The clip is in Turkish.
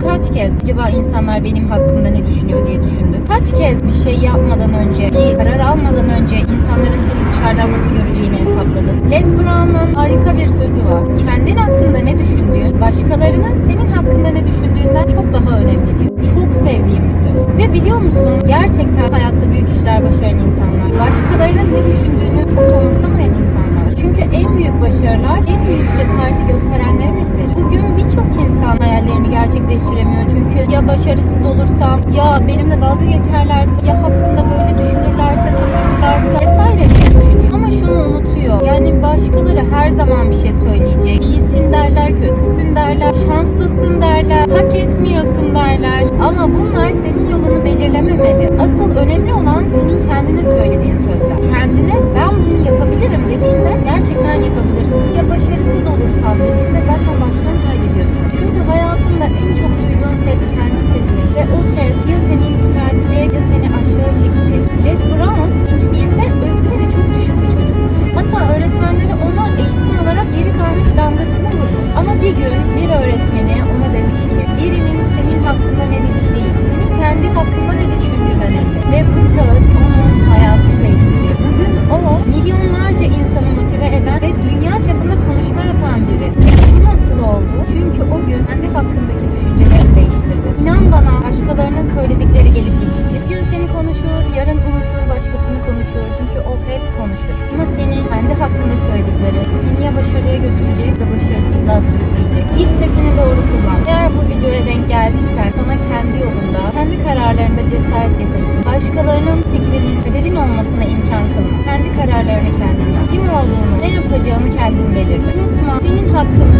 Kaç kez acaba insanlar benim hakkımda ne düşünüyor diye düşündün? Kaç kez bir şey yapmadan önce, bir karar almadan önce insanların seni dışarıdan nasıl göreceğini hesapladın? Les Brown'un harika bir sözü var. Kendin hakkında ne düşündüğün, başkalarının senin hakkında ne düşündüğünden çok daha önemli diyor. Çok sevdiğim bir söz. Ve biliyor musun gerçekten hayatta büyük işler başaran insanlar, başkalarının ne düşündüğünü çok da gerçekleştiremiyor. Çünkü ya başarısız olursam, ya benimle dalga geçerlerse, ya hakkımda böyle düşünürlerse, konuşurlarsa vesaire diye düşünüyor. Ama şunu unutuyor. Yani başkaları her zaman bir şey söyleyecek. İyisin derler, kötüsün derler, şanslısın derler, hak etmiyorsun derler. Ama bunlar senin yolunu belirlememeli. Asıl başkalarının söyledikleri gelip geçici. Bugün seni konuşur, yarın unutur, başkasını konuşur. Çünkü o hep konuşur. Ama senin kendi hakkında söyledikleri seni ya başarıya götürecek ya başarısızlığa sürükleyecek. İç sesini doğru kullan. Eğer bu videoya denk geldiysen sana kendi yolunda, kendi kararlarında cesaret getirsin. Başkalarının fikrinin, kaderin olmasına imkan kılma. Kendi kararlarını kendin yap. Kim olduğunu, ne yapacağını kendin belirle. Unutma senin hakkında